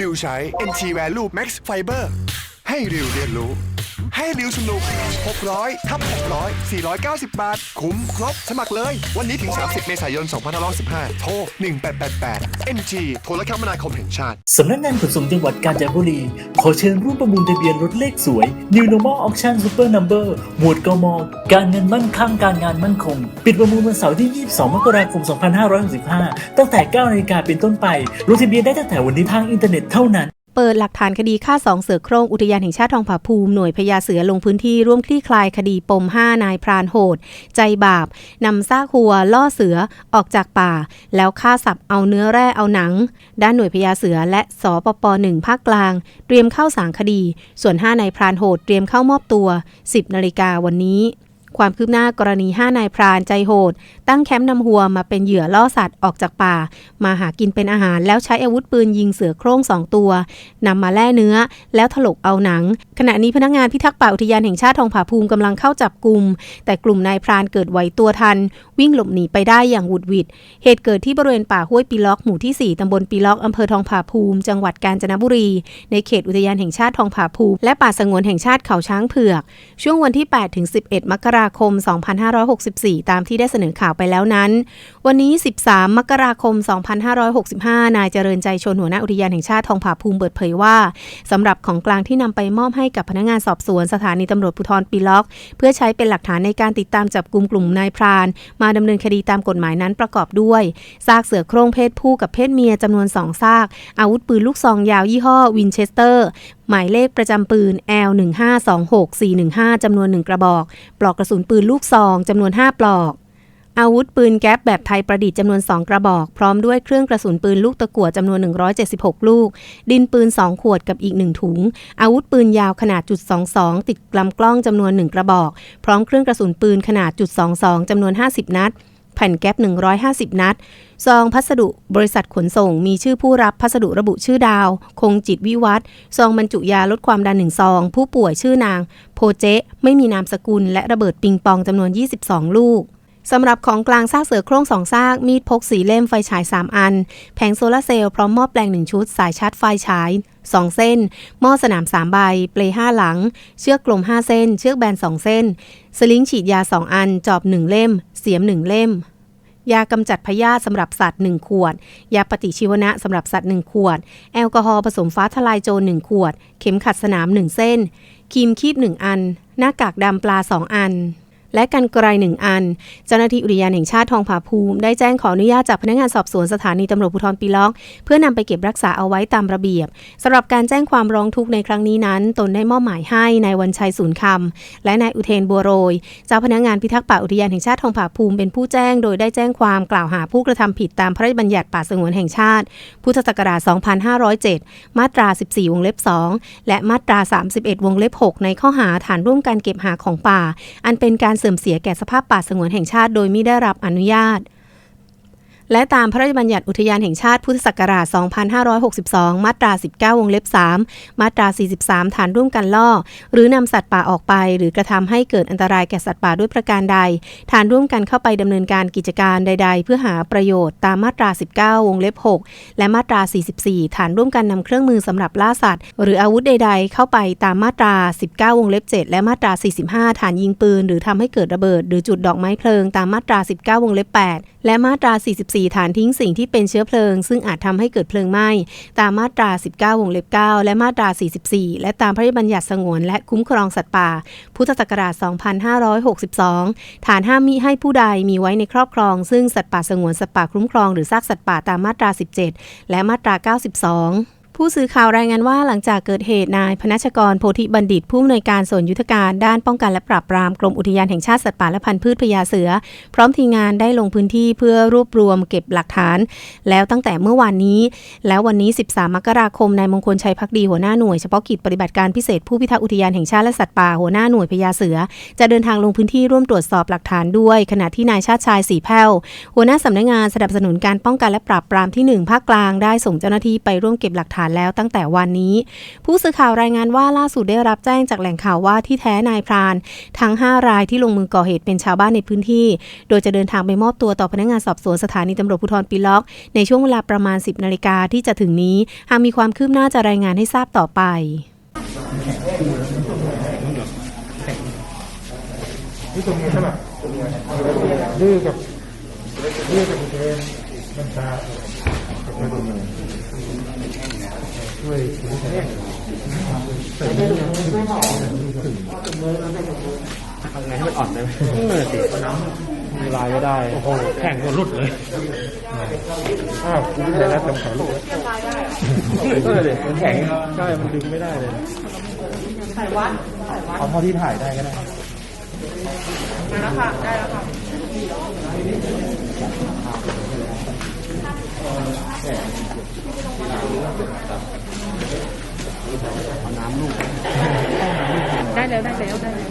ริวใช้ NT Value Max Fiber ให้ริวเรียนรู้ ให้ริวสนุก 600ทับ600 490 บาท คุ้มครบ สมัครเลย วันนี้ถึง 30 เมษายน 2515 โทร 1888 NG โทรคมนาคมแห่งชาติ สำนักงานขนส่งจังหวัดกาญจนบุรี ขอเชิญร่วมประมูลทะเบียนรถเลขสวย New Normal Auction Super Number หมวดกม การเงินมั่นคั่งการงานมั่นคง ปิดประมูลวันเสาร์ที่ 22 มกราคม 2565 ตั้งแต่9นาฬิกาเป็นต้นไปลงทะเบียนได้ตั้งแต่วันนี้ทางอินเทอร์เน็ตเท่านั้น เปิดหลักฐานคดีฆ่าสองเสือโครงอุทยานแห่งชาติทองผาภูมิหน่วยพญาเสือลงพื้นที่ร่วมคลี่คลายคดีปม 5 นายพรานโหด ใจบาปนำซากหัวล่อเสือออกจากป่า แล้วฆ่าสับเอาเนื้อแร่เอาหนัง ด้านหน่วยพญาเสือและสปป1ภาคกลาง เตรียมเข้าสางคดี ส่วน 5 นายพรานโหดเตรียมเข้ามอบตัว 10นาฬิกาวันนี้ ความคืบหน้ากรณี 5 นายพรานใจโหด ตั้งแคมป์นำหัวมาเป็นเหยื่อล่อสัตว์ออกจากป่า มาหากินเป็นอาหารแล้วใช้อาวุธปืนยิงเสือโคร่งสองตัวนำมาแล่เนื้อ แล้วถลกเอาหนัง ขณะนี้พนักงานพิทักษ์ป่าอุทยานแห่งชาติทองผาภูมิกำลังเข้าจับกลุ่มแต่กลุ่มนายพรานเกิดไหวตัวทัน วิ่งหลบหนีไปได้อย่างหวุดหวิด เหตุเกิดที่บริเวณป่าห้วยปีล็อกหมู่ที่ 4ตำบลปีล็อกอำเภอทองผาภูมิ จังหวัดกาญจนบุรี ในเขตอุทยานแห่งชาติทองผาภูมิและป่าสงวนแห่งชาติเขาช้างเผือก ช่วงวันที่8ถึง11 มกราราคม 2564 ตามที่ได้เสนอข่าวไปแล้วนั้น วันนี้ 13 มกราคม 2565 นายเจริญใจชนหัวหน้าอุทยานแห่งชาติทองผาภูมิเปิดเผยว่าสำหรับของกลางที่นำไปมอบให้กับพนักงานสอบสวนสถานีตำรวจภูธรปีล็อก เพื่อใช้เป็นหลักฐานในการติดตามจับกลุ่มกลุ่มนายพราน มาดำเนินคดีตามกฎหมายนั้นประกอบด้วยซากเสือโคร่งเพศผู้กับเพศเมียจำนวน2ซาก อาวุธปืนลูกซองยาวยี่ห้อวินเชสเตอร์หมายเลขประจำปืน L 1 5 2 6 4 1 5จำนวน 1 กระบอก ปลอกกระสุนปืนลูกซองจำนวน 5 ปลอก อาวุธปืนแก๊ปแบบไทยประดิษฐ์จำนวน 2 กระบอก พร้อมด้วยเครื่องกระสุนปืนลูกตะกั่วจำนวน 176 ลูก ดินปืน 2 ขวดกับอีก 1 ถุง อาวุธปืนยาวขนาดจุด22 ติดลำกล้องจำนวน 1 กระบอก พร้อมเครื่องกระสุนปืนขนาดจุด22จำนวน 50 นัด แผ่นแก๊ป150 นัด ซองพัสดุบริษัทขนส่ง มีชื่อผู้รับพัสดุระบุชื่อดาว คงจิตวิวัฒน์ซองบรรจุยาลดความดันหนึ่งซอง ผู้ป่วยชื่อนาง โพเจไม่มีนามสกุล และระเบิดปิงปองจำนวน 22 ลูกสำหรับของกลางซากเสือโคร่งสองซาก มีดพกสีเล่มไฟฉาย 3 อัน แผงโซลาร์เซลล์พร้อมหม้อแปลง 1 ชุด สายชาร์จไฟฉาย 2 เส้น หม้อสนาม 3 ใบ เปล5หลัง เชือกกลม 5 เส้น เชือกแบน 2 เส้น สลิงฉีดยา 2 อัน จอบ 1 เล่ม เสียม 1 เล่ม ยากำจัดพยาธิสำหรับสัตว์ 1 ขวด ยาปฏิชีวนะสำหรับสัตว์ 1 ขวด แอลกอฮอล์ผสมฟ้าทลายโจร 1 ขวด เข็มขัดสนาม 1 เส้นครีมคีบ 1 อัน หน้ากากดำปลา 2 อัน และกันไกรหนึ่งอัน เจ้าหน้าที่อุทยานแห่งชาติทองผาภูมิได้แจ้งขออนุญาตจากพนักงานสอบสวนสถานีตำรวจภูธรปีล็อก เพื่อนำไปเก็บรักษาเอาไว้ตามระเบียบสำหรับการแจ้งความร้องทุกข์ในครั้งนี้นั้น ตนได้มอบหมายให้นายวันชัยศูนย์คำและนายอุเทนบัวโรย เจ้าพนักงานพิทักษ์ป่าอุทยานแห่งชาติทองผาภูมิเป็นผู้แจ้ง โดยได้แจ้งความกล่าวหาผู้กระทำผิดตามพระราชบัญญัติป่าสงวนแห่งชาติ พุทธศักราช 2507 มาตรา 14 วงเล็บ 2 และมาตรา 31 วงเล็บ 6 ในข้อหาฐานร่วมการเก็บหาของป่า อันเป็นการเสื่อมเสียแก่สภาพป่าสงวนแห่งชาติ โดยไม่ได้รับอนุญาต และตามพระราชบัญญัติอุทยานแห่งชาติพุทธศักราช 2562 มาตรา 19 วงเล็บ 3 มาตรา 43 ฐานร่วมกันล่อ หรือนำสัตว์ป่าออกไป หรือกระทำให้เกิดอันตรายแก่สัตว์ป่าด้วยประการใด ฐานร่วมกันเข้าไปดำเนินการกิจการใด ๆ เพื่อหาประโยชน์ตามมาตรา 19 วงเล็บ 6 และมาตรา 44 ฐานร่วมกันนำเครื่องมือสำหรับล่าสัตว์ หรืออาวุธใด ๆ เข้าไปตามมาตรา 19 วงเล็บ 7 และมาตรา 45 ฐานยิงปืน หรือทำให้เกิดระเบิด หรือจุดดอกไม้เพลิงตามมาตรา 19 วงเล็บ 8 และมาตรา44ฐานทิ้งสิ่งที่เป็นเชื้อเพลิง ซึ่งอาจทำให้เกิดเพลิงไหม้ ตามมาตรา 19 วงเล็บ 9 และมาตรา 44 และตามพระราชบัญญัติสงวนและคุ้มครองสัตว์ป่า พุทธศักราช 2562 ฐานห้ามมิให้ผู้ใดมีไว้ในครอบครอง ซึ่งสัตว์ป่าสงวนสัตว์ป่าคุ้มครองหรือซากสัตว์ป่าตามมาตรา 17 และมาตรา 92 ผู้สื่อข่าวรายงานว่าหลังจากเกิดเหตุนายพนัชกรโพธิบัณฑิต ผู้อำนวยการส่วนยุทธการด้านป้องกันและปราบปรามกรมอุทยานแห่งชาติสัตว์ป่าและพันธุ์พืชพญาเสือ พร้อมทีมงานได้ลงพื้นที่เพื่อรวบรวมเก็บหลักฐาน แล้วตั้งแต่เมื่อวานนี้ แล้ววันนี้ 13 มกราคมนายมงคลชัยพักดีหัวหน้าหน่วยเฉพาะกิจปฏิบัติการพิเศษผู้พิทักษ์อุทยานแห่งชาติและสัตว์ป่าหัวหน้าหน่วยพญาเสือ จะเดินทางลงพื้นที่ร่วมตรวจสอบหลักฐานด้วย ขณะที่นายชาติชายสีแพ้วหัวหน้าสำนักงานสนับสนุนการป้องกันและปราบปรามที่ 1 ภาคกลางได้ส่งเจ้าหน้าที่ไปร่วมเก็บหลักฐานแล้วตั้งแต่วันนี้ ผู้สื่อข่าวรายงานว่าล่าสุดได้รับแจ้งจากแหล่งข่าวว่าที่แท้นายพราน ทั้ง 5 รายที่ลงมือก่อเหตุเป็นชาวบ้านในพื้นที่ โดยจะเดินทางไปมอบตัวต่อพนักงานสอบสวนสถานีตำรวจภูธรปีล็อก ในช่วงเวลาประมาณ 10นาฬิกาที่จะถึงนี้ หากมีความคืบหน้าจะรายงานให้ทราบต่อไปนี่ตรงนี้ใช่ป่ะดื้อกับดื้อกับเทนบัญชา กับไม่ตรงนี้ช่วยแม่ใส่ไม่ได้ไม่ได้ถึงทำไงให้มันอ่อนได้ไหมเออสิมีลายก็ได้ โอ้โห แข่งก็รุดเลย อ้าวคุณได้แล้วจำขาลูกเออเด็มันแข็ง ใช่ มันดึงไม่ได้เลยเอาเท่าที่ถ่ายได้ก็ได้ได้แล้วค่ะ น้ำลูกได้แล้วได้แล้วได้แล้ว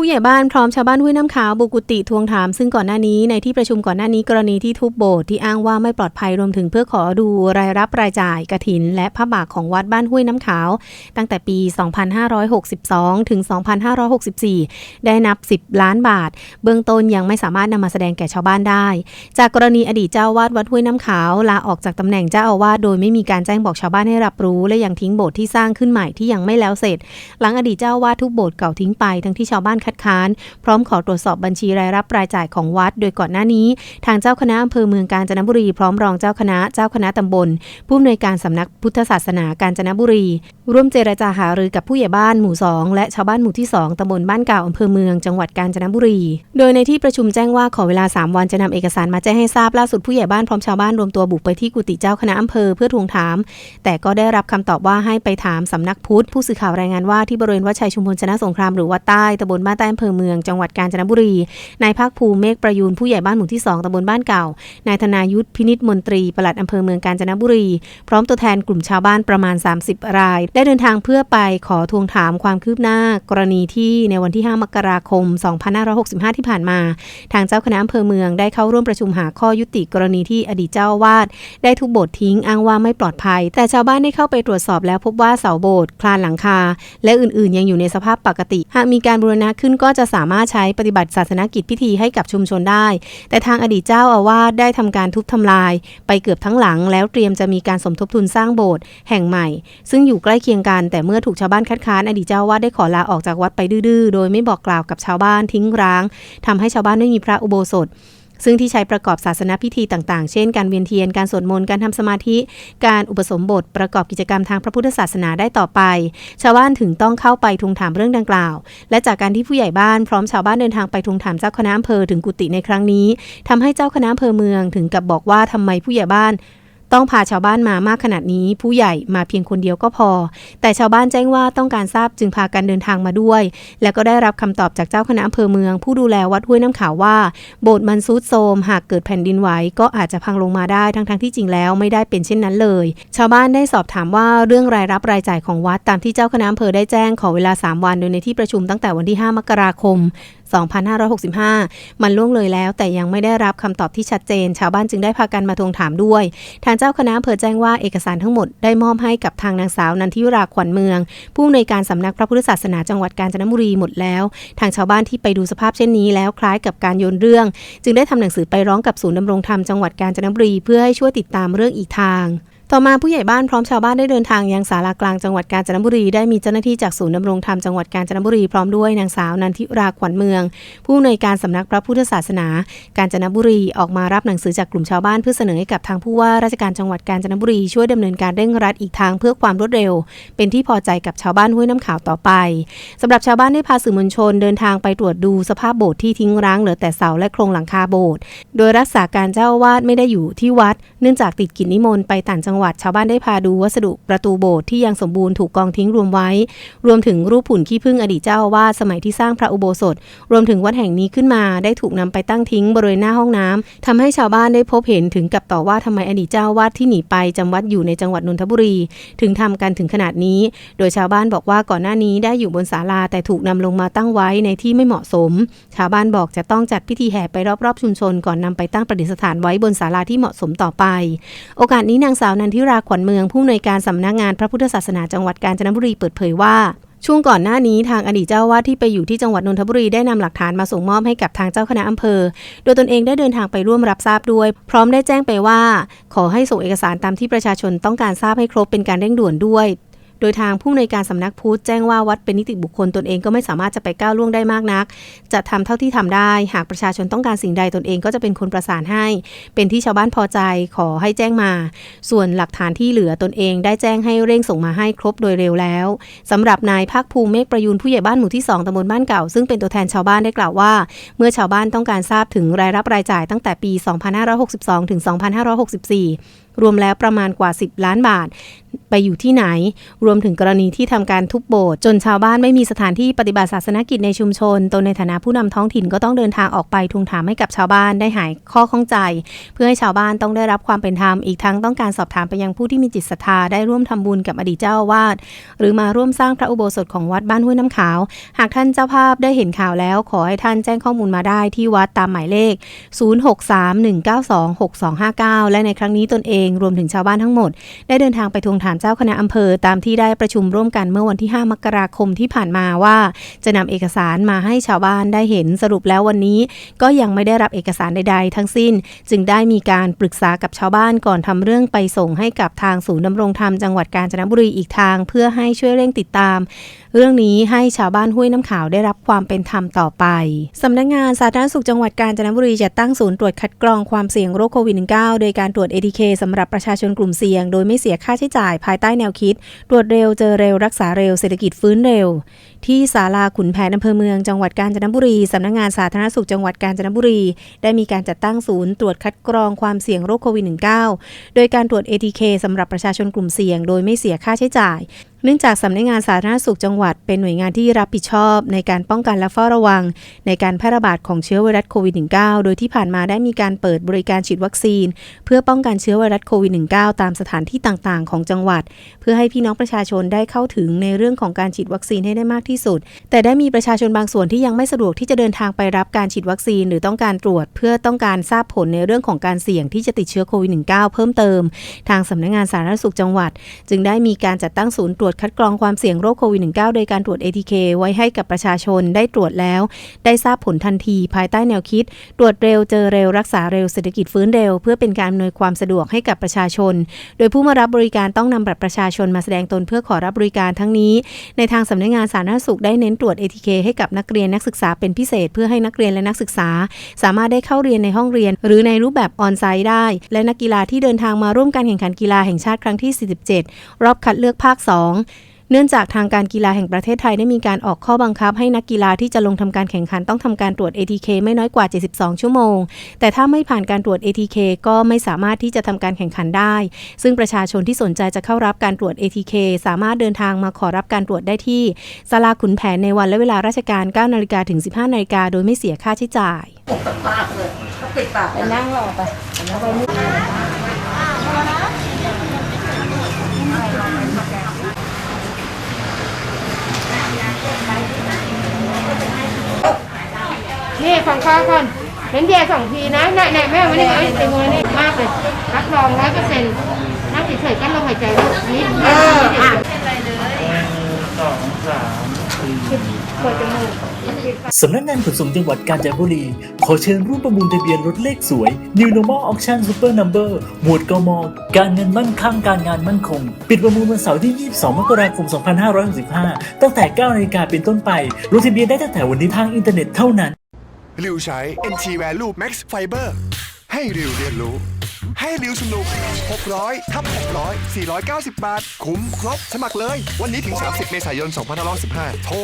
ผู้ใหญ่บ้านพร้อมชาวบ้านห้วยน้ำขาวบุกุติทวงถาม ซึ่งก่อนหน้านี้ในที่ประชุมก่อนหน้านี้กรณีที่ทุบโบสถ์ที่อ้างว่าไม่ปลอดภัยรวมถึงเพื่อขอดูรายรับรายจ่ายกระถิน และพระบาทของวัดบ้านห้วยน้ำขาว ตั้งแต่ปี 2562 ถึง 2564 ได้นับ 10 ล้านบาท เบื้องต้นยังไม่สามารถนำมาแสดงแก่ชาวบ้านได้ จากกรณีอดีตเจ้าวาดวัดห้วยน้ำขาวลาออกจากตำแหน่งเจ้าอาวาสโดยไม่มีการแจ้งบอกชาวบ้านให้รับรู้ และยังทิ้งโบสถ์ที่สร้างขึ้นใหม่ที่ยังไม่แล้วเสร็จ หลังอดีตเจ้าวาดทุกโบสถ์เก่าทิ้งไปทั้งที่ชาวบ้านคัดค้าน พร้อมขอตรวจสอบบัญชีรายรับรายจ่ายของวัด โดยก่อนหน้านี้ ทางเจ้าคณะอำเภอเมืองกาญจนบุรีพร้อมรองเจ้าคณะเจ้าคณะตำบล ผู้อำนวยการสำนักพุทธศาสนากาญจนบุรี ร่วมเจรจาหารือกับผู้ใหญ่บ้านหมู่ 2 และชาวบ้านหมู่ที่ 2ตำบลบ้านเก่าอำเภอเมืองจังหวัดกาญจนบุรี โดยในที่ประชุมแจ้งว่าขอเวลา 3 วันจะนำเอกสารมาแจ้งให้ทราบล่าสุดผู้ใหญ่บ้านพร้อมชาวบ้านรวมตัวบุกไปที่กุฏิเจ้าคณะอำเภอเพื่อทวงถาม แต่ก็ได้รับคำตอบว่าให้ไปถามสำนักพุทธผู้สื่อข่าวรายงานว่าที่บริเวณวัดชัยชุมพลชนะสงครามหรือวัดใต้ตำบลบ้านใต้อำเภอเมืองจังหวัดกาญจนบุรี นายภาคภูมิเมฆประยูนผู้ใหญ่บ้านหมู่ที่ 2ตำบลบ้านเก่า นายธนายุทธพินิษมนตรีปลัดอำเภอเมืองกาญจนบุรี พร้อมตัวแทนกลุ่มชาวบ้านประมาณ 30 ราย ได้เดินทางเพื่อไปขอทวงถามความคืบหน้า กรณีที่ในวันที่ 5 มกราคม 2565 ที่ผ่านมา ทางเจ้าคณะอำเภอเมืองได้เข้าร่วมประชุมหาข้อยุติกรณีที่อดีตเจ้าวาสได้ทุบโบสถ์ทิ้งอ้างว่าไม่ปลอดภัย แต่ชาวบ้านได้เข้าไปตรวจสอบแล้วพบว่าเสาโบสถ์คลานหลังคา และอื่นๆ ยังอยู่ในสภาพปกติ หากมีการบูรณะขึ้นก็จะสามารถใช้ปฏิบัติศาสนกิจพิธีให้กับชุมชนได้ แต่ทางอดีตเจ้าอาวาสได้ทำการทุบทำลาย ไปเกือบทั้งหลัง แล้วเตรียมจะมีการสมทบทุนสร้างโบสถ์แห่งใหม่ ซึ่งอยู่ใกล้เคียงกันแต่เมื่อถูกชาวบ้านคัดค้านอดีตเจ้าอาวาสได้ขอลาออกจากวัดไปดื้อโดยไม่บอกกล่าวกับชาวบ้านทิ้งร้างทำให้ชาวบ้านไม่มีพระอุโบสถ ซึ่งที่ใช้ประกอบศาสนพิธีต่างๆ เช่น การเวียนเทียน การสวดมนต์ การทำสมาธิ การอุปสมบท ประกอบกิจกรรมทางพระพุทธศาสนาได้ต่อไป ชาวบ้านถึงต้องเข้าไปทวงถามเรื่องดังกล่าว และจากการที่ผู้ใหญ่บ้านพร้อมชาวบ้านเดินทางไปทวงถามเจ้าคณะอำเภอถึงกุฏิในครั้งนี้ทำให้เจ้าคณะอำเภอเมืองถึงกับบอกว่าทำไมผู้ใหญ่บ้าน ต้องพาชาวบ้านมามากขนาดนี้ ผู้ใหญ่มาเพียงคนเดียวก็พอ แต่ชาวบ้านแจ้งว่าต้องการทราบจึงพากันเดินทางมาด้วย และก็ได้รับคำตอบจากเจ้าคณะอำเภอเมือง ผู้ดูแลวัดห้วยน้ำขาวว่า โบสถ์มันซุดโทมหากเกิดแผ่นดินไหวก็อาจจะพังลงมาได้ทั้งๆทที่จริงแล้วไม่ได้เป็นเช่นนั้นเลย ชาวบ้านได้สอบถามว่าเรื่องรายรับรายจ่ายของวัดตามที่เจ้าคณะอำเภอได้แจ้งขอเวลา 3 วันโดยในที่ประชุมตั้งแต่วันที่ 5 มกราคม 2565 มันล่วงเลยแล้ว แต่ยังไม่ได้รับคำตอบที่ชัดเจน ชาวบ้านจึงได้พากันมาทวงถามด้วย ทางเจ้าคณะอำเภอแจ้งว่าเอกสารทั้งหมดได้มอบให้กับทางนางสาวนันทิราขวัญเมือง ผู้อำนวยการสำนักพระพุทธศาสนาจังหวัดกาญจนบุรีหมดแล้ว ทางชาวบ้านที่ไปดูสภาพเช่นนี้แล้วคล้ายกับการโยนเรื่อง จึงได้ทำหนังสือไปร้องกับศูนย์ดำรงธรรมจังหวัดกาญจนบุรีเพื่อให้ช่วยติดตามเรื่องอีกทาง ต่อมาผู้ใหญ่บ้านพร้อมชาวบ้านได้เดินทางยังศาลากลางจังหวัดกาญจนบุรีได้มีเจ้าหน้าที่จากศูนย์ดำรงธรรมจังหวัดกาญจนบุรีพร้อมด้วยนางสาวนันทิราขวัญเมือง ผู้อำนวยการสำนักพระพุทธศาสนา กาญจนบุรีออกมารับหนังสือจากกลุ่มชาวบ้านเพื่อเสนอให้กับทางผู้ว่าราชการจังหวัดกาญจนบุรีช่วยดำเนินการเร่งรัดอีกทางเพื่อความรวดเร็ว เป็นที่พอใจกับชาวบ้านห้วยน้ำขาวต่อไปสำหรับชาวบ้านได้พาสื่อมวลชนเดินทางไปตรวจดูสภาพโบสถ์ที่ทิ้งร้างเหลือแต่เสาและโครงหลังคาโบสถ์โดยรักษาการเจ้าวาสไม่ได้อยู่ที่วัด เนื่องจากติดกิจนิมนต์ไปต่างจังหวัดชาวบ้านได้พาดูวัสดุประตูโบสถ์ที่ยังสมบูรณ์ถูกกองทิ้งรวมไว้ รวมถึงรูปหุ่นขี้ผึ้งอดีตเจ้าอาวาสสมัยที่สร้างพระอุโบสถ รวมถึงวัดแห่งนี้ขึ้นมาได้ถูกนำไปตั้งทิ้งบริเวณหน้าห้องน้ำทำให้ชาวบ้านได้พบเห็นถึงกับต่อว่าทำไมอดีตเจ้าวาสที่หนีไปจำวัดอยู่ในจังหวัดนนทบุรี ถึงทำกันถึงขนาดนี้ โดยชาวบ้านบอกว่าก่อนหน้านี้ได้อยู่บนศาลาแต่ถูกนำลงมาตั้งไว้ในที่ไม่เหมาะสม ชาวบ้านบอกจะต้องจัดพิธีแห่ไปรอบๆชุมชนก่อนนำไปตั้งประดิษฐานไว้บนศาลาที่เหมาะสมต่อไป โอกาสนี้นางสาวนันทิราขวัญเมืองผู้อำนวยการสำนักงานพระพุทธศาสนาจังหวัดกาญจนบุรีเปิดเผยว่า ช่วงก่อนหน้านี้ทางอดีตเจ้าอาวาดที่ไปอยู่ที่จังหวัดนนทบุรีได้นำหลักฐานมาส่งมอบให้กับทางเจ้าคณะอำเภอ โดยตนเองได้เดินทางไปร่วมรับทราบด้วย พร้อมได้แจ้งไปว่า ขอให้ส่งเอกสารตามที่ประชาชนต้องการทราบให้ครบเป็นการเร่งด่วนด้วย โดยทางผู้อำนวยการสำนักพุทธแจ้งว่าวัดเป็นนิติบุคคลตนเองก็ไม่สามารถจะไปก้าวล่วงได้มากนัก จะทำเท่าที่ทำได้หากประชาชนต้องการสิ่งใดตนเองก็จะเป็นคนประสานให้ เป็นที่ชาวบ้านพอใจขอให้แจ้งมา ส่วนหลักฐานที่เหลือตนเองได้แจ้งให้เร่งส่งมาให้ครบโดยเร็วแล้วสำหรับนายภาคภูมิเมฆประยูนผู้ใหญ่บ้านหมู่ที่ 2ตำบลบ้านเก่า ซึ่งเป็นตัวแทนชาวบ้านได้กล่าวว่า เมื่อชาวบ้านต้องการทราบถึงรายรับรายจ่ายตั้งแต่ปี 2562 ถึง 2564 รวมแล้วประมาณกว่า 10 ล้านบาท ไปอยู่ที่ไหน รวมถึงกรณีที่ทำการทุบโบสถ์จนชาวบ้านไม่มีสถานที่ปฏิบัติศาสนกิจในชุมชนตนในฐานะผู้นำท้องถิ่นก็ต้องเดินทางออกไปทวงถามให้กับชาวบ้านได้หายข้อข้องใจ เพื่อให้ชาวบ้านต้องได้รับความเป็นธรรมอีกทั้งต้องการสอบถามไปยังผู้ที่มีจิตศรัทธาได้ร่วมทำบุญกับอดีตเจ้าอาวาสหรือมาร่วมสร้างพระอุโบสถของวัดบ้านห้วยน้ำขาว หากท่านเจ้าภาพได้เห็นข่าวแล้ว ขอให้ท่านแจ้งข้อมูลมาได้ที่วัดตามหมายเลข 0631926259 และในครั้งนี้ตนเองรวมถึงชาวบ้านทั้งหมด ได้เดินทางไปทวงถามเจ้าคณะอำเภอตามที่ได้ประชุมร่วมกันเมื่อวันที่ 5 มกราคมที่ผ่านมาว่า จะนำเอกสารมาให้ชาวบ้านได้เห็นสรุปแล้ววันนี้ ก็ยังไม่ได้รับเอกสารใดๆ ทั้งสิ้น จึงได้มีการปรึกษากับชาวบ้านก่อนทำเรื่องไปส่งให้กับทางศูนย์ดำรงธรรมจังหวัดกาญจนบุรีอีกทาง เพื่อให้ช่วยเร่งติดตามเรื่องนี้ให้ชาวบ้านห้วยน้ำขาวได้รับความเป็นธรรมต่อไปสำนักงานสาธารณสุขจังหวัดกาญจนบุรีจะตั้งศูนย์ตรวจคัดกรองความเสี่ยงโรคโควิด -19 โดยการตรวจ ATK สำหรับประชาชนกลุ่มเสี่ยง โดยไม่เสียค่าใช้จ่ายภายใต้แนวคิด ตรวจเร็วเจอเร็วรักษาเร็วเศรษฐกิจฟื้นเร็ว ที่ศาลาขุนแผนอำเภอเมืองจังหวัดกาญจนบุรีสำนักงานสาธารณสุขจังหวัดกาญจนบุรี ได้มีการจัดตั้งศูนย์ตรวจคัดกรองความเสี่ยงโรคโควิด -19 โดยการตรวจ ATK สำหรับประชาชนกลุ่มเสี่ยง โดยไม่เสียค่าใช้จ่ายเนื่องจากสำนักงานสาธารณสุขจังหวัดเป็นหน่วยงานที่รับผิดชอบ ในการป้องกันและเฝ้าระวัง ในการแพร่ระบาดของเชื้อไวรัสโควิด -19 โดยที่ผ่านมาได้มีการเปิดบริการฉีดวัคซีน เพื่อป้องกันเชื้อไวรัสโควิด -19 ตามสถานที่ต่างๆ ของจังหวัด เพื่อให้พี่น้องประชาชนได้เข้าถึงในเรื่องของการฉีดวัคซีนให้ได้มากที่สุด แต่ได้มีประชาชนบางส่วนที่ยังไม่สะดวกที่จะเดินทางไปรับการฉีดวัคซีน หรือต้องการตรวจ เพื่อต้องการทราบผลในเรื่องของการเสี่ยงที่จะติดเชื้อโควิด -19 เพิ่มเติม ทางสำนักงานสาธารณสุขจังหวัด จึงได้มีการจัดตั้งศูนย์ตรวจคัดกรองความเสี่ยงโรคโควิด -19 โดยการตรวจ ATK ไว้ให้กับประชาชนได้ตรวจแล้ว ได้ทราบผลทันทีภายใต้แนวคิด ตรวจเร็วเจอเร็วรักษาเร็วเศรษฐกิจฟื้นเร็ว เพื่อเป็นการอำนวยความสะดวกให้กับประชาชน โดยผู้มารับบริการต้องนำบัตรประชาชนมาแสดงตนเพื่อขอรับบริการทั้งนี้ ในทางสำนักงานสาธารณสุขได้เน้นตรวจ ATK ให้กับนักเรียนนักศึกษาเป็นพิเศษ เพื่อให้นักเรียนและนักศึกษา สามารถได้เข้าเรียนในห้องเรียน หรือในรูปแบบออนไซต์ได้ และนักกีฬาที่เดินทางมาร่วมการแข่งขันกีฬาแห่งชาติครั้งที่ 47 รอบคัดเลือกภาค 2เนื่องจากทางการกีฬาแห่งประเทศไทยได้มีการออกข้อบังคับ ให้นักกีฬาที่จะลงทำการแข่งขันต้องทำการตรวจ ATK ไม่น้อยกว่า 72 ชั่วโมง แต่ถ้าไม่ผ่านการตรวจ ATK ก็ไม่สามารถที่จะทำการแข่งขันได้ ซึ่งประชาชนที่สนใจจะเข้ารับการตรวจ ATK สามารถเดินทางมาขอรับการตรวจได้ที่ศาลาขุนแผนในวันและเวลาราชการ 9 นาฬิกาถึง 15 นาฬิกาโดยไม่เสียค่าใช้จ่ายปากเลยปิดปากไปนั่งรอไป นี่ฟังข้อก่อนเห็นเดียสองทีนะไหนไหนแม่วันนี้เอาไอ้มือนี่มากเลยรับรองร้อยเปอร์เซ็นต์นั่งเฉยๆกั้นลมหายใจลูกนิดเอออะสองสามสี่เปิดจมูก สำนักงานขนส่งจังหวัดกาญจนบุรีขขอเชิญร่วมประมูลทะเบียนรถเลขสวย New Normal Auction Super Number หมวดกม การเงินมั่นคั่งการงานมั่นคง ปิดประมูลวันเสาร์ที่ 22 มกราคม 2565 ตั้งแต่ 9 นาฬิกาเป็นต้นไป ลงทะเบียนได้ตั้งแต่วันนี้ทางอินเทอร์เน็ตเท่านั้น ริวใช้ NT Value Max Fiber ให้ริวเรียนรู้ ให้ริวสนุก 600ทับ600 490 บาท คุ้มครบ สมัครเลย วันนี้ถึง 30 เมษายน 2515โทร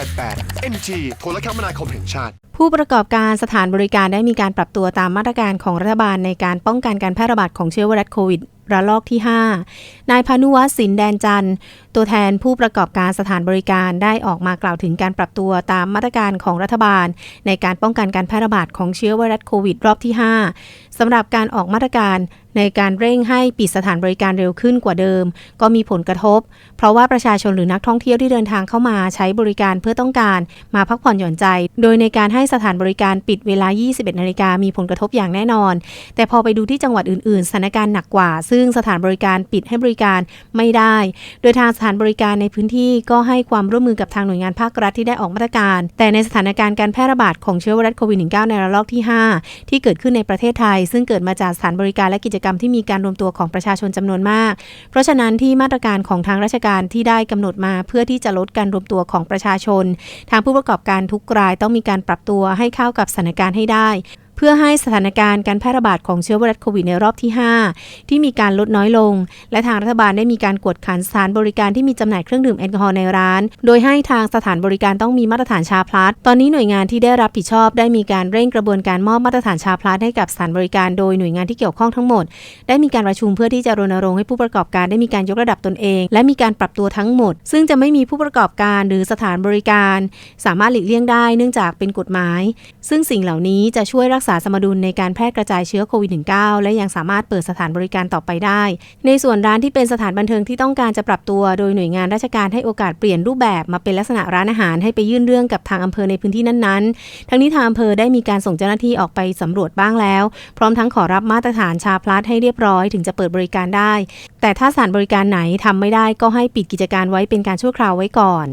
1888 NG โทรคมนาคมแห่งชาติ ผู้ประกอบการสถานบริการได้มีการปรับตัวตามมาตรการของรัฐบาลในการป้องกันการแพร่ระบาดของเชื้อไวรัสโควิดระลอกที่ 5 นายพานุวัฒน์สินแดนจันทร์ ตัวแทนผู้ประกอบการสถานบริการได้ออกมากล่าวถึงการปรับตัวตามมาตรการของรัฐบาล ในการป้องกันการแพร่ระบาดของเชื้อไวรัสโควิดรอบที่ 5 สำหรับการออกมาตรการ ในการเร่งให้ปิดสถานบริการเร็วขึ้นกว่าเดิม ก็มีผลกระทบ เพราะว่าประชาชนหรือนักท่องเที่ยวที่เดินทางเข้ามาใช้บริการเพื่อต้องการมาพักผ่อนหย่อนใจ โดยในการให้สถานบริการปิดเวลา 21 นาฬิกามีผลกระทบอย่างแน่นอน แต่พอไปดูที่จังหวัดอื่นๆสถานการณ์หนักกว่า ซึ่งสถานบริการปิดให้บริการไม่ได้ โดยทางสถานบริการในพื้นที่ก็ให้ความร่วมมือกับทางหน่วยงานภาครัฐที่ได้ออกมาตรการ แต่ในสถานการณ์การแพร่ระบาดของเชื้อไวรัสโควิด -19 ในระลอกที่ 5 ที่เกิดขึ้นในประเทศไทย ซึ่งเกิดมาจากสถานบริการและกิจกรรมที่มีการรวมตัวของประชาชนจำนวนมาก เพราะฉะนั้นที่มาตรการของทางราชการที่ได้กำหนดมาเพื่อที่จะลดการรวมตัวของประชาชน ทางผู้ประกอบการทุกรายต้องมีการปรับตัวให้เข้ากับสถานการณ์ให้ได้เพื่อให้สถานการณ์การแพร่ระบาดของเชื้อไวรัสโควิดในรอบที่ 5 ที่มีการลดน้อยลง และทางรัฐบาลได้มีการกวดขันสถานบริการที่มีจำหน่ายเครื่องดื่มแอลกอฮอล์ในร้าน โดยให้ทางสถานบริการต้องมีมาตรฐานชาพลัส ตอนนี้หน่วยงานที่ได้รับผิดชอบได้มีการเร่งกระบวนการมอบมาตรฐานชาพลัสให้กับสถานบริการ โดยหน่วยงานที่เกี่ยวข้องทั้งหมด ได้มีการประชุมเพื่อที่จะรณรงค์ให้ผู้ประกอบการได้มีการยกระดับตนเอง และมีการปรับตัวทั้งหมด ซึ่งจะไม่มีผู้ประกอบการหรือสถานบริการ สามารถหลีกเลี่ยงได้เนื่องจากเป็นกฎหมาย ซึ่งสิ่งเหล่านี้จะช่วยรักษาาสมดุลในการแพร่กระจายเชื้อโควิด -19 และยังสามารถเปิดสถานบริการต่อไปได้ ในส่วนร้านที่เป็นสถานบันเทิงที่ต้องการจะปรับตัวโดยหน่วยงานราชการให้โอกาสเปลี่ยนรูปแบบมาเป็นลักษณะร้านอาหารให้ไปยื่นเรื่องกับทางอำเภอในพื้นที่นั้นๆ ทั้งนี้ทางอำเภอได้มีการส่งเจ้าหน้าที่ออกไปสำรวจบ้างแล้ว พร้อมทั้งขอรับมาตรฐานชาพลัสให้เรียบร้อยถึงจะเปิดบริการได้ แต่ถ้าสถานบริการไหนทำไม่ได้ก็ให้ปิดกิจการไว้เป็นการชั่วคราวไว้ก่อน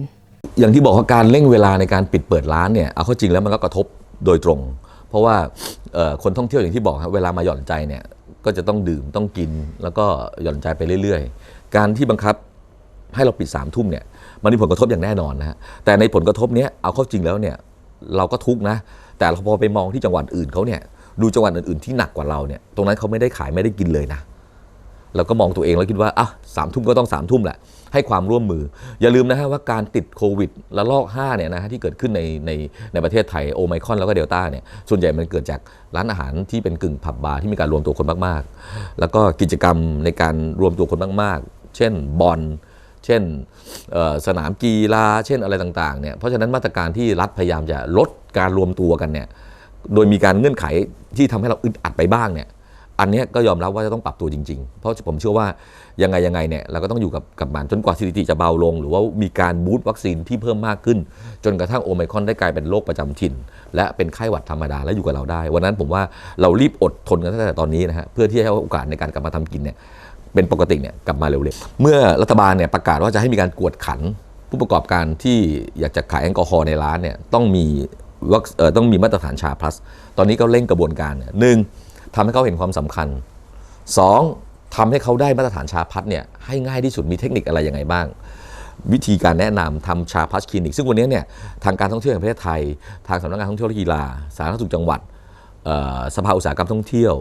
อย่างที่บอกว่าการเร่งเวลาในการปิดเปิดร้านเนี่ยเอาเข้าจริงแล้วมันก็กระทบโดยตรง เพราะว่าคนท่องเที่ยวอย่างที่บอกครับเวลามาหย่อนใจเนี่ยก็จะต้องดื่มต้องกินแล้วก็หย่อนใจไปเรื่อย ๆ การที่บังคับให้เราปิดสามทุ่มเนี่ยมันมีผลกระทบอย่างแน่นอนนะฮะแต่ในผลกระทบเนี้ยเอาเข้าจริงแล้วเนี่ยเราก็ทุกนะ แต่เราพอไปมองที่จังหวัดอื่นเขาเนี่ยดูจังหวัดอื่นๆที่หนักกว่าเราเนี่ยตรงนั้นเขาไม่ได้ขายไม่ได้กินเลยนะ เราก็มองตัวเองแล้วคิดว่าอะสามทุ่มก็ต้องสามทุ่มแหละ ให้ความร่วมมือ อย่าลืมนะฮะว่าการติดโควิดระลอก5เนี่ยนะฮะที่เกิดขึ้นในในในประเทศไทยโอไมครอนแล้วก็เดลต้าเนี่ยส่วนใหญ่มันเกิดจากร้านอาหารที่เป็นกึ่งผับบาร์ที่มีการรวมตัวคนมากๆ แล้วก็กิจกรรมในการรวมตัวคนมากๆ เช่นบอลเช่นสนามกีฬาเช่นอะไรต่างๆเนี่ยเพราะฉะนั้นมาตรการที่รัฐพยายามจะลดการรวมตัวกันเนี่ยโดยมีการเงื่อนไขที่ทำให้เราอึดอัดไปบ้างเนี่ย อันนี้ก็ยอมรับว่าจะต้องปรับตัวจริง ๆ เพราะผมเชื่อว่ายังไงยังไงเนี่ยเราก็ต้องอยู่กับกับมันจนกว่าสถิติจะเบาลง หรือว่ามีการบูตวัคซีนที่เพิ่มมากขึ้น จนกระทั่งโอไมคอนได้กลายเป็นโรคประจำถิ่น และเป็นไข้หวัดธรรมดาและอยู่กับเราได้ วันนั้นผมว่าเรารีบอดทนกันตั้งแต่ตอนนี้นะฮะเพื่อที่จะให้โอกาสในการกลับมาทำกินเนี่ยเป็นปกติเนี่ยกลับมาเร็วๆเมื่อรัฐบาลเนี่ยประกาศว่าจะให้มีการกวดขัน ผู้ประกอบการที่อยากจะขายแอลกอฮอล์ในร้านเนี่ยต้องมีวัคต้องมีมาตรฐานชาพลัส ตอนนี้ก็เร่งกระบวนการเนี่ยหนึ่ง ทำให้เขาเห็นความสำคัญสองทำให้เขาได้มาตรฐานชาพัฒเนี่ยให้ง่ายที่สุดมีเทคนิคอะไรยังไงบ้าง วิธีการแนะนำทำชาพัฒคลินิก ซึ่งวันนี้เนี่ยทางการท่องเที่ยวแห่งประเทศไทย ทางสำนักงานท่องเที่ยวและกีฬาสาธารณสุขจังหวัดสภาอุตสาหกรรมท่องเที่ยว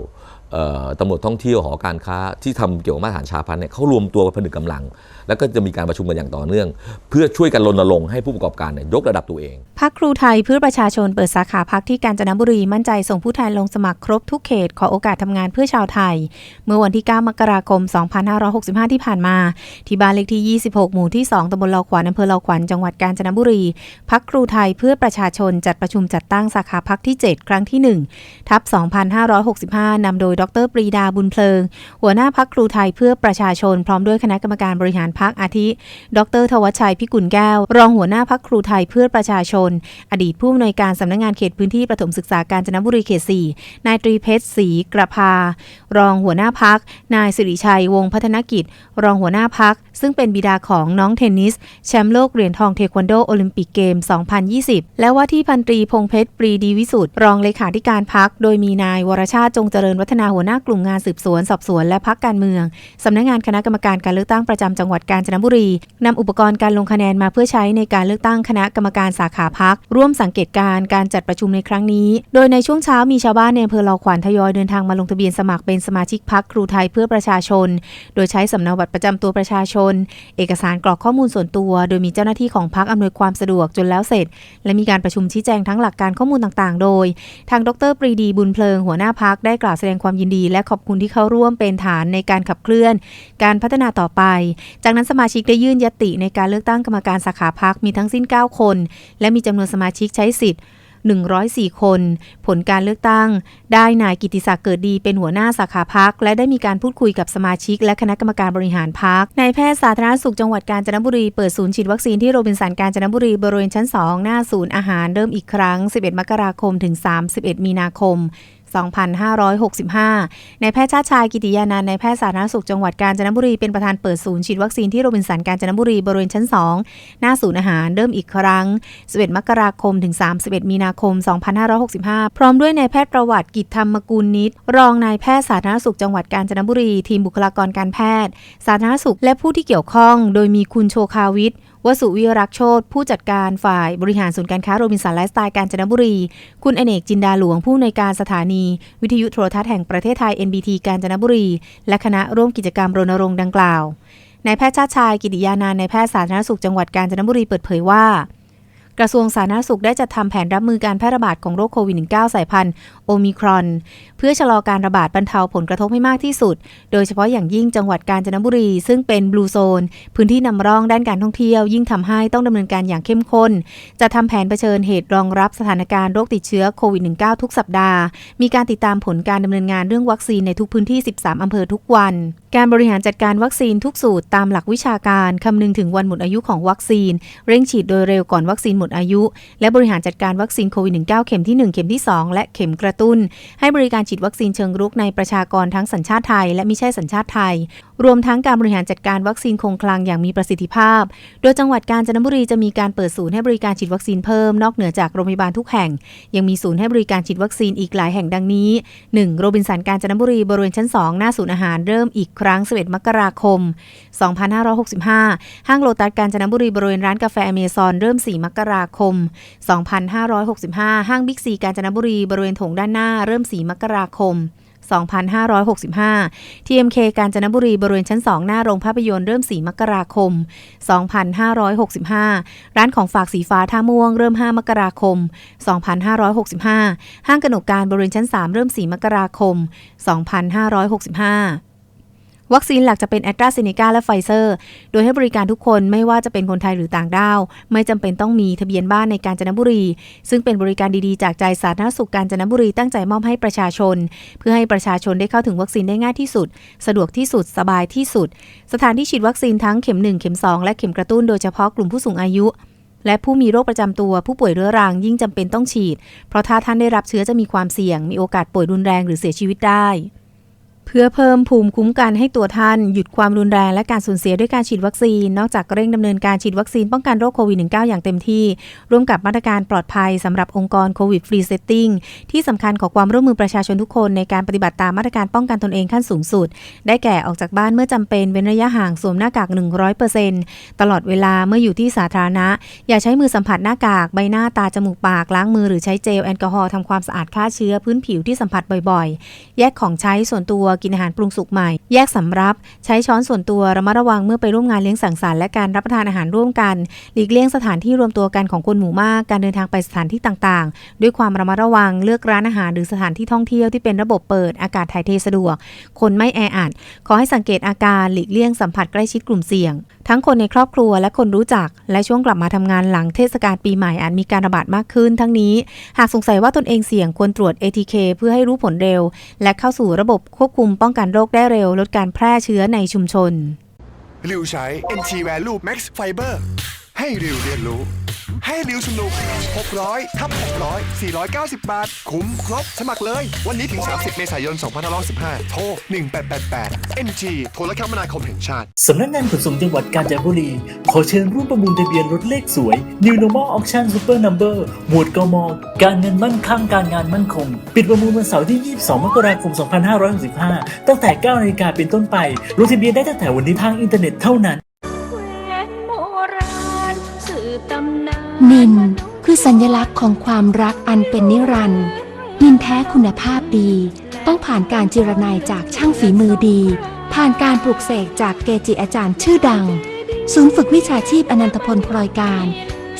ตำรวจท่องเที่ยวหอการค้าที่ทำเกี่ยวกับมาตรฐานชาพันธุ์เนี่ยเขารวมตัวผนึกกำลัง แล้วก็จะมีการประชุมกันอย่างต่อเนื่อง เพื่อช่วยกันรณรงค์ให้ผู้ประกอบการเนี่ยยกระดับตัวเอง พักครูไทยเพื่อประชาชนเปิดสาขาพักที่กาญจนบุรีมั่นใจส่งผู้แทนลงสมัครครบทุกเขต ขอโอกาสทำงานเพื่อชาวไทย เมื่อวันที่ 9 มกราคม 2565 ที่ผ่านมา ที่บ้านเลขที่ 26 หมู่ที่ 2ตำบลเลาขวัญอำเภอเลาขวัญจังหวัดกาญจนบุรีพักครูไทยเพื่อประชาชนจัดประชุมจัดตั้งสาขาพักที่ 7 ครั้งที่ 1 ทับ 2565นำโดยดร ปรีดาบุญเพลิง หัวหน้าพักครูไทยเพื่อประชาชน พร้อมด้วยคณะกรรมการบริหารพักอาทิ ดรทวัชชัยพิกุลแก้ว รองหัวหน้าพักครูไทยเพื่อประชาชน อดีตผู้อำนวยการสำนักงานเขตพื้นที่ประถมศึกษาการจนบุรีเขต 4 นายตรีเพชรศรีกระพา รองหัวหน้าพักนายสิริชัยวงศ์พัฒนกิจ รองหัวหน้าพัก ซึ่งเป็นบิดาของน้องเทนนิส แชมป์โลกเหรียญทองเทควันโดโอลิมปิกเกม 2020 และว่าที่พันตรีพงเพชรปรีดีวิสุทธ์รองเลขาธิการพัก โดยมีนายวรชาติจงเจริญวัฒนาหัวหน้ากลุ่มงานสืบสวน สอบสวนและพักการเมืองสำนักงานคณะกรรมการการเลือกตั้งประจำจังหวัดกาญจนบุรีนำอุปกรณ์การลงคะแนนมาเพื่อใช้ในการเลือกตั้งคณะกรรมการสาขาพักร่วมสังเกตการณ์การจัดประชุมในครั้งนี้ โดยในช่วงเช้ามีชาวบ้านในอำเภอลาวขวัญทยอยเดินทางมาลงทะเบียนสมัครเป็นสมาชิกพักครูไทยเพื่อประชาชน โดยใช้สำเนาบัตรประจำตัวประชาชนเอกสารกรอกข้อมูลส่วนตัว โดยมีเจ้าหน้าที่ของพักอำนวยความสะดวกจนแล้วเสร็จ และมีการประชุมชี้แจงทั้งหลักการข้อมูลต่างๆ โดย ทางดรปรีดีบุญเพลิงหัวหน้าพักได้กล่าวแสดงความยินดี และขอบคุณที่เข้าร่วมเป็นฐานในการขับเคลื่อน การพัฒนาต่อไป จากนั้นสมาชิกได้ยื่นยติในการเลือกตั้งกรรมการสาขาพักมีทั้งสิ้น 9 คน และมีจำนวนสมาชิกใช้สิทธิ์ 104 คน ผลการเลือกตั้ง ได้นายกิติศักดิ์เกิดดีเป็นหัวหน้าสาขาพัก และได้มีการพูดคุยกับสมาชิก และคณะกรรมการบริหารพักนายแพทย์สาธารณสุขจังหวัดกาญจนบุรีเปิดศูนย์ฉีดวัคซีนที่โรบินสันกาญจนบุรีบริเวณชั้น 2 หน้าศูนย์อาหารเริ่มอีกครั้ง 11 มกราคมถึง 31 มีนาคม 2565ในายแพทย์ชาติชายกิติยานันท์ในายแพทย์สาธารณสุขจังหวัดกาญจนบุรีเป็นประธานเปิดศูนย์ฉีดวัคซีนที่โรบินสันกาญจนบุรีบริเวณชั้น 2 หน้าศูนย์อาหารเริ่มอีกครั้ง 11 มกราคมถึง 31 มีนาคม 2565 พร้อมด้วยนายแพทย์ประวัติกิจธรรมกุลนิตรองนายแพทย์สาธารณสุขจังหวัดกาญจนบุรี ทีมบุคลากรการแพทย์ สาธารณสุขและผู้ที่เกี่ยวข้อง โดยมีคุณโชคาวิทย์ วสุวิรักษ์โชตผู้จัดการฝ่ายบริหารศูนย์การค้าโรบินสันไลฟ์สไตล์กาญจนบุรี คุณอเนกจินดาหลวงผู้อำนวยการสถานี วิทยุโทรทัศน์แห่งประเทศไทย NBT กาญจนบุรี และคณะร่วมกิจกรรมรณรงค์ดังกล่าวนายแพทย์ชาติชายกิติยานานท์นายแพทย์สาธารณสุขจังหวัดกาญจนบุรีเปิดเผยว่า กระทรวงสาธารณสุขได้จัดทำแผนรับมือการแพร่ระบาดของโรคโควิด -19 สายพันธุ์โอมิครอน เพื่อชะลอการระบาดบรรเทาผลกระทบให้มากที่สุด โดยเฉพาะอย่างยิ่งจังหวัดกาญจนบุรี ซึ่งเป็นบลูโซน พื้นที่นำร่องด้านการท่องเที่ยว ยิ่งทำให้ต้องดำเนินการอย่างเข้มข้น จะทำแผนเผชิญเหตุรองรับสถานการณ์โรคติดเชื้อโควิด -19 ทุกสัปดาห์ มีการติดตามผลการดำเนินงานเรื่องวัคซีนในทุกพื้นที่ 13อำเภอทุกวัน การบริหารจัดการวัคซีนทุกสูตรตามหลักวิชาการคำนึงถึงวันหมดอายุของวัคซีน เร่งฉีดโดยเร็วก่อนวัคซีนหมดอายุ และบริหารจัดการวัคซีนโควิด -19 เข็มที่ 1 เข็มที่ 2 และเข็มกระตุ้น ให้บริการฉีดวัคซีนเชิงรุกในประชากรทั้งสัญชาติไทย และไม่ใช่สัญชาติไทย รวมทั้งการบริหารจัดการวัคซีนคงคลังอย่างมีประสิทธิภาพ โดยจังหวัดกาญจนบุรีจะมีการเปิดศูนย์ให้บริการฉีดวัคซีนเพิ่มนอกเหนือจากโรงพยาบาลทุกแห่ง ยังมีศูนย์ให้บริการฉีดวัคซีนอีกหลายแห่งดังนี้ 1. โรบินสันกาญจนบุรีบริเวณชั้น 2 หน้าศูนย์อาหารเริ่มอีกครั้ง11มกราคม 2565 ห้างโลตัสกาญจนบุรีบริเวณร้านกาแฟอเมซอนเริ่ม 4 มกราคม 2565 ห้างบิ๊กซีกาญจนบุรีบริเวณถงด้านหน้าเริ่ม 4 มกราคม 2565 TMK กาญจนบุรีบริเวณชั้น 2 หน้าโรงภาพยนตร์เริ่ม 4 มกราคม 2565 ร้านของฝากสีฟ้าท่าม่วงเริ่ม 5 มกราคม 2565 ห้างกนกการบริเวณชั้น 3 เริ่ม 4 มกราคม 2565 วัคซีนหลักจะเป็นแอตราเซเนกาและไฟเซอร์ โดยให้บริการทุกคนไม่ว่าจะเป็นคนไทยหรือต่างด้าว ไม่จำเป็นต้องมีทะเบียนบ้านในกาญจนบุรี ซึ่งเป็นบริการดีๆ จากใจสาธารณสุขกาญจนบุรีตั้งใจมอบให้ประชาชน เพื่อให้ประชาชนได้เข้าถึงวัคซีนได้ง่ายที่สุด สะดวกที่สุดสบายที่สุด สถานที่ฉีดวัคซีนทั้งเข็ม 1 เข็ม 2 และเข็มกระตุ้นโดยเฉพาะกลุ่มผู้สูงอายุและผู้มีโรคประจำตัวผู้ป่วยเรื้อรังยิ่งจำเป็นต้องฉีด เพราะถ้าท่านได้รับเชื้อจะมีความเสี่ยง มีโอกาสป่วยรุนแรงหรือเสียชีวิตได้ เพื่อเพิ่มภูมิคุ้มกันให้ตัวท่าน หยุดความรุนแรงและการสูญเสียด้วยการฉีดวัคซีน นอกจากเร่งดำเนินการฉีดวัคซีนป้องกันโรคโควิด -19 อย่างเต็มที่ ร่วมกับมาตรการปลอดภัยสำหรับองค์กรโควิดฟรีเซตติ้งที่สำคัญขอความร่วมมือประชาชนทุกคนในการปฏิบัติตามมาตรการป้องกันตนเองขั้นสูงสุด ได้แก่ออกจากบ้านเมื่อจำเป็นเว้นระยะห่างสวมหน้ากาก 100%ตลอดเวลาเมื่ออยู่ที่สาธารณะ อย่าใช้มือสัมผัสหน้ากากใบหน้าตาจมูกปากล้างมือหรือใช้เจลแอลกอฮอล์ทำความสะอาดฆ่าเชื้อพื้นผิวที่สัมผัสบ่อยๆ แยกของใช้ส่วนตัวกินอาหารปรุงสุกใหม่ แยกสำรับ ใช้ช้อนส่วนตัวระมัดระวังเมื่อไปร่วมงานเลี้ยงสังสรรค์และการรับประทานอาหารร่วมกัน หลีกเลี่ยงสถานที่รวมตัวกันของคนหมู่มาก การเดินทางไปสถานที่ต่างๆ ด้วยความระมัดระวัง เลือกร้านอาหารหรือสถานที่ท่องเที่ยวที่เป็นระบบเปิด อากาศถ่ายเทสะดวก คนไม่แออัด ขอให้สังเกตอาการ หลีกเลี่ยงสัมผัสใกล้ชิดกลุ่มเสี่ยง ทั้งคนในครอบครัวและคนรู้จัก และช่วงกลับมาทำงานหลังเทศกาลปีใหม่อาจมีการระบาดมากขึ้น ทั้งนี้ หากสงสัยว่าตนเองเสี่ยงควรตรวจ ATK เพื่อให้รู้ผลเร็ว และเข้าสู่ระบบควบคุมป้องกันโรคได้เร็ว ลดการแพร่เชื้อในชุมชนริวใช้ NT Value Max Fiber ให้ริวเรียนรู้ ให้ริวสนุก 600ทับ600 490 บาท คุ้มครบ สมัครเลย วันนี้ถึง 30 เมษายน 2515 โทร 1888 NG โทรคมนาคมแห่งชาติ สำนักงานขนส่งจังหวัดกาญจนบุรี ขอเชิญร่วมประมูลทะเบียนรถเลขสวย New Normal Auction Super Number หมวดกม การเงินมั่นคงการงานมั่นคง ปิดประมูลวันเสาร์ที่ 22 มกราคม 2565 ตั้งแต่9นาฬิกาเป็นต้นไป ลงทะเบียนได้ตั้งแต่วันนี้ทางอินเทอร์เน็ตเท่านั้น นินคือสัญลักษณ์ของความรักอันเป็นนิรันดร์นินแท้คุณภาพดี ต้องผ่านการจิรนายจากช่างฝีมือดี ผ่านการปลูกเสกจากเกจิอาจารย์ชื่อดัง ศูนย์ฝึกวิชาชีพอนันตพลพลอยการ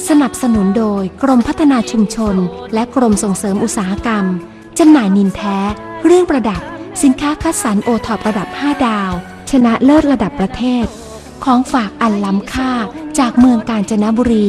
สนับสนุนโดยกรมพัฒนาชุมชน และกรมส่งเสริมอุตสาหกรรมจำหน่ายนินแท้ เรื่องประดับ สินค้าคัดสรรโอท็อประดับ 5 ดาว ชนะเลิศระดับประเทศ ของฝากอันล้ำค่าจากเมืองกาญจนบุรี